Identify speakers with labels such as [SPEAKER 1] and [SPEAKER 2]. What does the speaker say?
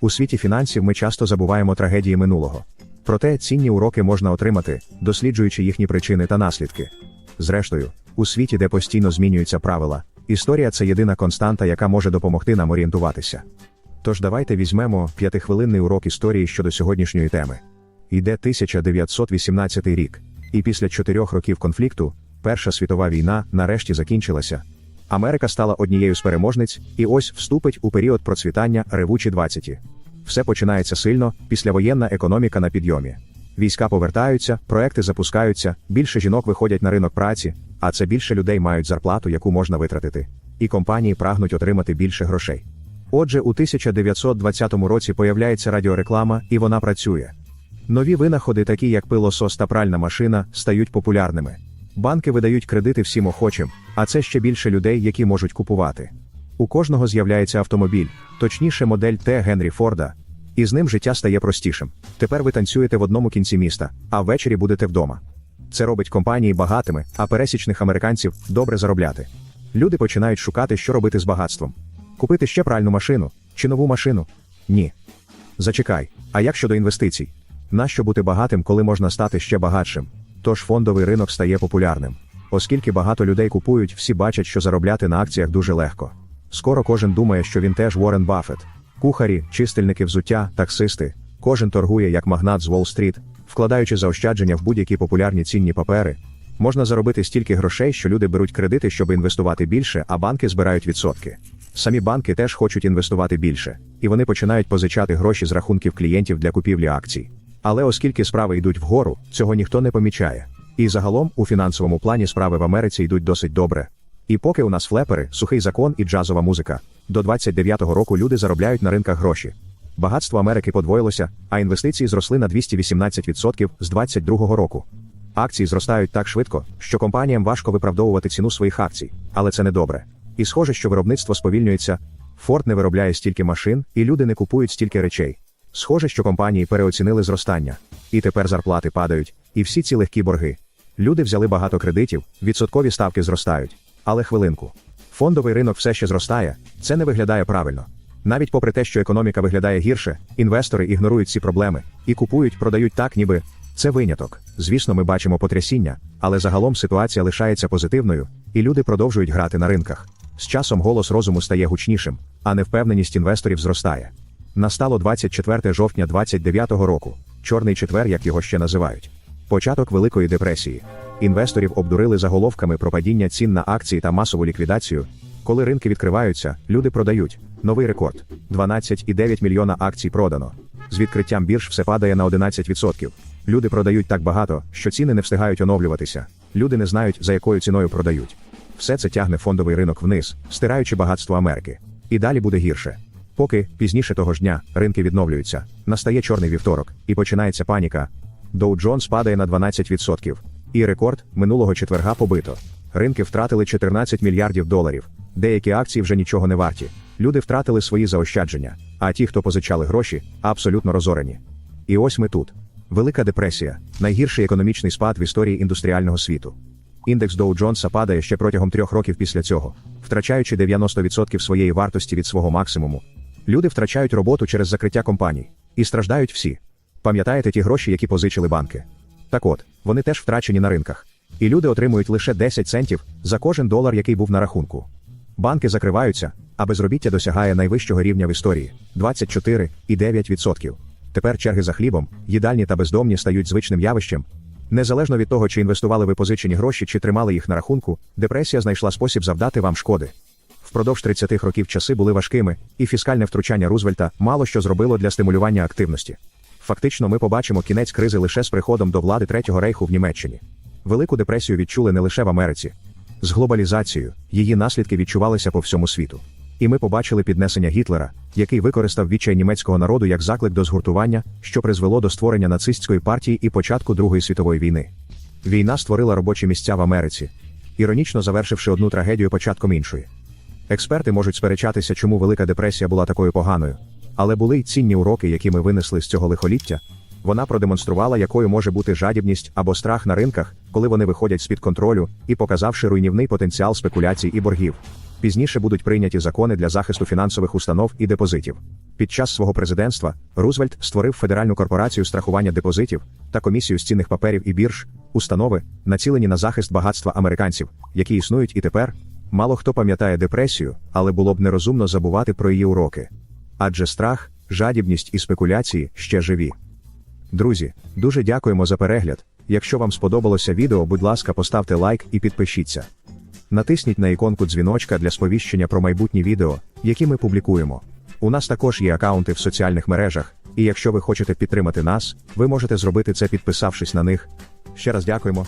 [SPEAKER 1] У світі фінансів ми часто забуваємо трагедії минулого. Проте цінні уроки можна отримати, досліджуючи їхні причини та наслідки. Зрештою, у світі, де постійно змінюються правила, історія це єдина константа, яка може допомогти нам орієнтуватися. Тож давайте візьмемо п'ятихвилинний урок історії щодо сьогоднішньої теми. Йде 1918 рік, і після чотирьох років конфлікту Перша світова війна нарешті закінчилася. Америка стала однією з переможниць, і ось вступить у період процвітання ревучі 20 Все починається сильно, післявоєнна економіка на підйомі. Війська повертаються, проекти запускаються, більше жінок виходять на ринок праці, а це більше людей мають зарплату, яку можна витратити. І компанії прагнуть отримати більше грошей. Отже, у 1920 році появляється радіореклама, і вона працює. Нові винаходи, такі як пилосос та пральна машина, стають популярними. Банки видають кредити всім охочим, а це ще більше людей, які можуть купувати. У кожного з'являється автомобіль, точніше, модель Т Генрі Форда, і з ним життя стає простішим. Тепер ви танцюєте в одному кінці міста, а ввечері будете вдома. Це робить компанії багатими, а пересічних американців добре заробляти. Люди починають шукати, що робити з багатством. Купити ще пральну машину чи нову машину? Ні. Зачекай, а як щодо інвестицій? Нащо бути багатим, коли можна стати ще багатшим? Тож фондовий ринок стає популярним. Оскільки багато людей купують, всі бачать, що заробляти на акціях дуже легко. Скоро кожен думає, що він теж Уоррен Баффет. Кухарі, чистильники взуття, таксисти. Кожен торгує як магнат з Уолл-стріт, вкладаючи заощадження в будь-які популярні цінні папери. Можна заробити стільки грошей, що люди беруть кредити, щоб інвестувати більше, а банки збирають відсотки. Самі банки теж хочуть інвестувати більше, і вони починають позичати гроші з рахунків клієнтів для купівлі акцій. Але оскільки справи йдуть вгору, цього ніхто не помічає. І загалом у фінансовому плані справи в Америці йдуть досить добре. І поки у нас флепери, сухий закон і джазова музика, до 29-го року люди заробляють на ринках гроші. Багатство Америки подвоїлося, а інвестиції зросли на 218% з 22-го року. Акції зростають так швидко, що компаніям важко виправдовувати ціну своїх акцій, але це не добре. І схоже, що виробництво сповільнюється. Форд не виробляє стільки машин, і люди не купують стільки речей. Схоже, що компанії переоцінили зростання. І тепер зарплати падають, і всі ці легкі борги. Люди взяли багато кредитів, відсоткові ставки зростають. Але хвилинку. Фондовий ринок все ще зростає, це не виглядає правильно. Навіть попри те, що економіка виглядає гірше, інвестори ігнорують ці проблеми і купують, продають так, ніби це виняток. Звісно, ми бачимо потрясіння, але загалом ситуація лишається позитивною, і люди продовжують грати на ринках. З часом голос розуму стає гучнішим, а невпевненість інвесторів зростає. Настало 24 жовтня 29-го року, чорний четвер, як його ще називають. Початок Великої депресії. Інвесторів обдурили заголовками про падіння цін на акції та масову ліквідацію. Коли ринки відкриваються, люди продають. Новий рекорд: 12,9 мільйона акцій продано. З відкриттям бірж все падає на 11%. Люди продають так багато, що ціни не встигають оновлюватися. Люди не знають, за якою ціною продають. Все це тягне фондовий ринок вниз, стираючи багатство Америки. І далі буде гірше. Поки пізніше того ж дня ринки відновлюються, настає чорний вівторок, і починається паніка. Dow Jones падає на 12%. І рекорд минулого четверга побито. Ринки втратили 14 мільярдів доларів. Деякі акції вже нічого не варті. Люди втратили свої заощадження, а ті, хто позичали гроші, абсолютно розорені. І ось ми тут. Велика депресія найгірший економічний спад в історії індустріального світу. Індекс Dow Jones падає ще протягом трьох років після цього, втрачаючи 90% своєї вартості від свого максимуму. Люди втрачають роботу через закриття компаній. І страждають всі. Пам'ятаєте ті гроші, які позичили банки? Так от, вони теж втрачені на ринках. І люди отримують лише 10 центів за кожен долар, який був на рахунку. Банки закриваються, а безробіття досягає найвищого рівня в історії 24,9%. Тепер черги за хлібом, їдальні та бездомні стають звичним явищем. Незалежно від того, чи інвестували ви позичені гроші, чи тримали їх на рахунку, депресія знайшла спосіб завдати вам шкоди. Впродовж 30 років часи були важкими, і фіскальне втручання Рузвельта мало що зробило для стимулювання активності. Фактично, ми побачимо кінець кризи лише з приходом до влади Третього рейху в Німеччині. Велику депресію відчули не лише в Америці. З глобалізацією її наслідки відчувалися по всьому світу. І ми побачили піднесення Гітлера, який використав відчай німецького народу як заклик до згуртування, що призвело до створення нацистської партії і початку Другої світової війни. Війна створила робочі місця в Америці, іронічно завершивши одну трагедію початком іншої. Експерти можуть сперечатися, чому Велика депресія була такою поганою, але були й цінні уроки, які ми винесли з цього лихоліття. Вона продемонструвала, якою може бути жадібність або страх на ринках, коли вони виходять з під контролю, і показавши руйнівний потенціал спекуляцій і боргів. Пізніше будуть прийняті закони для захисту фінансових установ і депозитів. Під час свого президентства Рузвельт створив Федеральну корпорацію страхування депозитів та комісію з цінних паперів і бірж, установи, націлені на захист багатства американців, які існують і тепер. Мало хто пам'ятає депресію, але було б нерозумно забувати про її уроки. Адже страх, жадібність і спекуляції ще живі. Друзі, дуже дякуємо за перегляд. Якщо вам сподобалося відео, будь ласка, поставте лайк і підпишіться. Натисніть на іконку дзвіночка для сповіщення про майбутні відео, які ми публікуємо. У нас також є акаунти в соціальних мережах, і якщо ви хочете підтримати нас, ви можете зробити це підписавшись на них. Ще раз дякуємо.